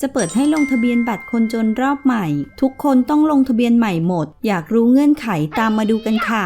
จะเปิดให้ลงทะเบียนบัตรคนจนรอบใหม่ ทุกคนต้องลงทะเบียนใหม่หมด อยากรู้เงื่อนไขตามมาดูกันค่ะ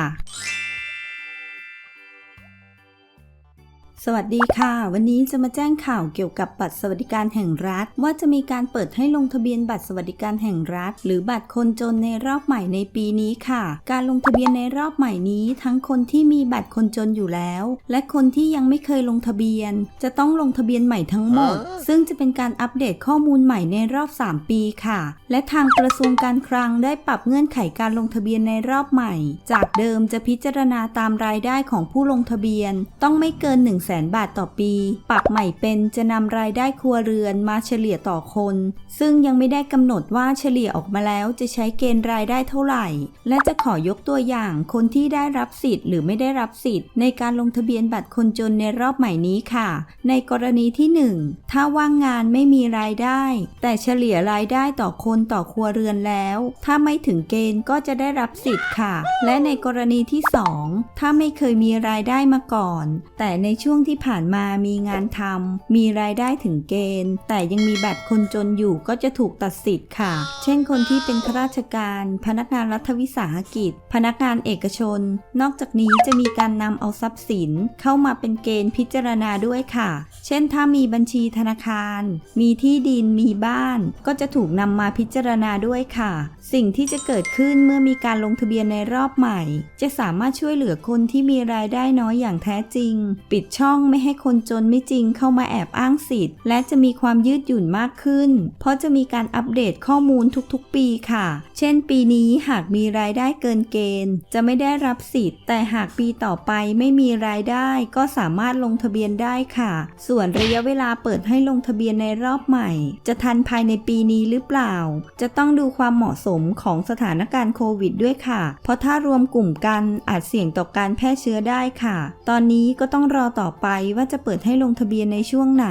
สวัสดีค่ะ วันนี้จะมาแจ้งข่าวเกี่ยวกับบัตรสวัสดิการแห่งรัฐ ว่าจะมีการเปิดให้ลงทะเบียนบัตรสวัสดิการแห่งรัฐ หรือบัตรคนจนในรอบใหม่ในปีนี้ค่ะ การลงทะเบียนในรอบใหม่นี้ ทั้งคนที่มีบัตรคนจนอยู่แล้ว และคนที่ยังไม่เคยลงทะเบียน จะต้องลงทะเบียนใหม่ทั้งหมด ซึ่งจะเป็นการอัปเดตข้อมูลใหม่ในรอบ 3 ปีค่ะ และทางกระทรวงการคลังได้ปรับเงื่อนไขการลงทะเบียนในรอบใหม่ จากเดิมจะพิจารณาตามรายได้ของผู้ลงทะเบียน ต้องไม่เกิน1 0 0 0 0แบาทต่อปี ปรับใหม่เป็นจะนำรายได้ครัวเรือนมาเฉลี่ยต่อคน ซึ่งยังไม่ได้กำหนดว่าเฉลี่ยออกมาแล้วจะใช้เกณฑ์รายได้เท่าไหร่ และจะขอยกตัวอย่างคนที่ได้รับสิทธิ์หรือไม่ได้รับสิทธิ์ ในการลงทะเบียนบัตรคนจนในรอบใหม่นี้ค่ะ ในกรณีที่ 1 ถ้าว่างงานไม่มีรายได้ แต่เฉลี่ยรายได้ต่อคนต่อครัวเรือนแล้ว ถ้าไม่ถึงเกณฑ์ก็จะได้รับสิทธิ์ค่ะ และในกรณีที่ 2 ถ้าไม่เคยมีรายได้มาก่อน แต่ในช่วงที่ผ่านมามีงานทำมีรายได้ถึงเกณฑ์ แต่ยังมีบัตรคนจนอยู่ก็จะถูกตัดสิทธิ์ค่ะ เช่นคนที่เป็นข้าราชการ พนักงานรัฐวิสาหกิจ พนักงานเอกชน นอกจากนี้จะมีการนำเอาทรัพย์สิน เข้ามาเป็นเกณฑ์พิจารณาด้วยค่ะ เช่นถ้ามีบัญชีธนาคาร มีที่ดินมีบ้าน ก็จะถูกนำมาพิจารณาด้วยค่ะ สิ่งที่จะเกิดขึ้นเมื่อมีการลงทะเบียนในรอบใหม่ จะสามารถช่วยเหลือคนที่มีรายได้น้อยอย่างแท้จริง ปิดช่อช่องไม่ให้คนจนไม่จริงเข้ามาแอบอ้างสิทธิ์ และจะมีความยืดหยุ่นมากขึ้น เพราะจะมีการอัปเดตข้อมูลทุกๆ ปีค่ะ เช่น ปีนี้หากมีรายได้เกินเกณฑ์ จะไม่ได้รับสิทธิ์ แต่หากปีต่อไปไม่มีรายได้ก็สามารถลงทะเบียนได้ค่ะ ส่วนระยะเวลาเปิดให้ลงทะเบียนในรอบใหม่ จะทันภายในปีนี้หรือเปล่า จะต้องดูความเหมาะสมของสถานการณ์โควิดด้วยค่ะ เพราะถ้ารวมกลุ่มกันอาจเสี่ยงต่อการแพร่เชื้อได้ค่ะ ตอนนี้ก็ต้องรอต่อไปว่าจะเปิดให้ลงทะเบียนในช่วงไหน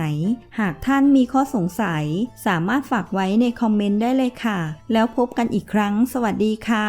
หากท่านมีข้อสงสัย สามารถฝากไว้ในคอมเมนต์ได้เลยค่ะ แล้วพบกันอีกครั้ง สวัสดีค่ะ